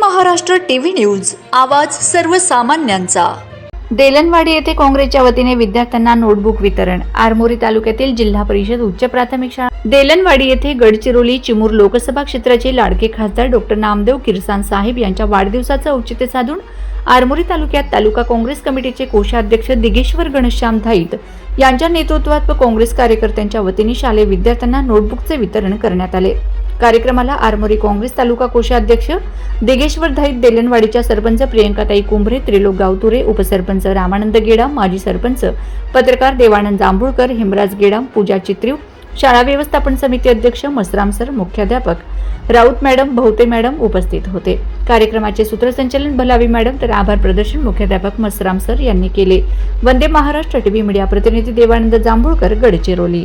Maharashtra TV news. आवाज सर्वसामान्यांचा. देलनवाडी येथे काँग्रेसच्या वतीने विद्यार्थ्यांना नोटबुक वितरण. आरमोरी तालुक्यातील जिल्हा परिषद उच्च प्राथमिक शाळा. देलनवाडी येथे गडचिरोली चिमूर लोकसभा क्षेत्राचे लाडके खासदार डॉक्टर नामदेव किरसान साहेब यांच्या वाढदिवसाचं औचित्य साधून आरमोरी तालुक्यात तालुका काँग्रेस कमिटीचे कोषाध्यक्ष दिगेश्वर घनश्याम धाईत यांच्या नेतृत्वात व काँग्रेस कार्यकर्त्यांच्या वतीने शालेय विद्यार्थ्यांना नोटबुकचे वितरण करण्यात आले. कार्यक्रमाला आरमोरी काँग्रेस तालुका कोषाध्यक्ष दिगेश्वर धाईत देलनवाडीच्या सरपंच प्रियंकाताई कुंभरे त्रिलोक गावतुरे उपसरपंच रामानंद गेडाम माजी सरपंच पत्रकार देवानंद जांभूळकर हिमराज गेडाम पूजा चित्रीव शाळा व्यवस्थापन समिती अध्यक्ष मसराम सर मुख्याध्यापक राऊत मॅडम भवते मॅडम उपस्थित होते. कार्यक्रमाचे सूत्रसंचालन भलावी मॅडम तर आभार प्रदर्शन मुख्याध्यापक मसराम सर यांनी केले. वंदे महाराष्ट्र टीव्ही मीडिया प्रतिनिधी देवानंद जांभूळकर गडचिरोली.